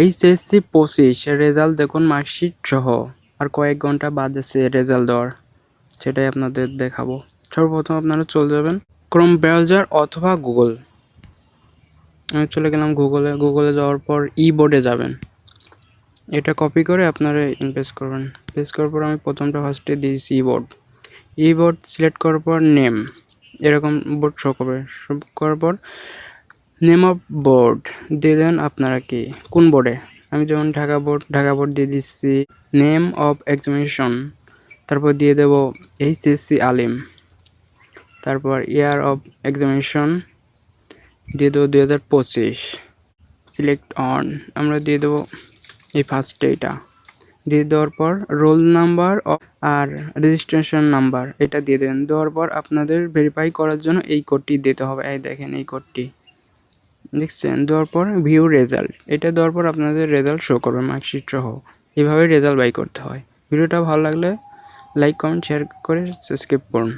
HSC পঁচিশ result দেখুন marksheet সহ। আর কয়েক ঘণ্টা বাদ আছে রেজাল্ট দেওয়ার। সেটাই আপনাদের দেখাবো। সর্বপ্রথম আপনারা চলে যাবেন ক্রোম ব্রাউজার অথবা গুগল আমি চলে গেলাম গুগলে গুগলে যাওয়ার পর ই বোর্ডে যাবেন। এটা কপি করে আপনারা ইনভেস্ট করবেন। পেস্ট করার পর আমি প্রথমটা ফার্স্টে দিয়েছি E board E board select করার পর নেম এরকম বোর্ড শো করবে। শো করার পর নেম অফ বোর্ড দিয়ে দেবেন আপনারা কি? কোন বোর্ডে আমি যেমন ঢাকা বোর্ড ঢাকা বোর্ড দিয়ে দিচ্ছি নেম অফ এক্সামিনেশন তারপর দিয়ে দেব এইচএসসি আলিম তারপর ইয়ার অফ এক্সামিনেশন দিয়ে দেবো দুই হাজার পঁচিশ সিলেক্ট অন আমরা দিয়ে দেবো এই ফার্স্টে এটা দিয়ে দেওয়ার পর রোল নাম্বার আর রেজিস্ট্রেশন নাম্বার এটা দিয়ে দেবেন দেওয়ার পর আপনাদের ভেরিফাই করার জন্য এই কোডটি দিতে হবে, এই দেখেন এই কোডটি দেখছেন, দেওয়ার পর ভিউ রেজাল্ট এটা দেওয়ার পর আপনাদের রেজাল্ট শো করবে মার্কশিট সহ এভাবে রেজাল্ট বাই করতে হয়। ভিডিওটা ভালো লাগলে লাইক কমেন্ট শেয়ার করে সাবস্ক্রাইব করুন।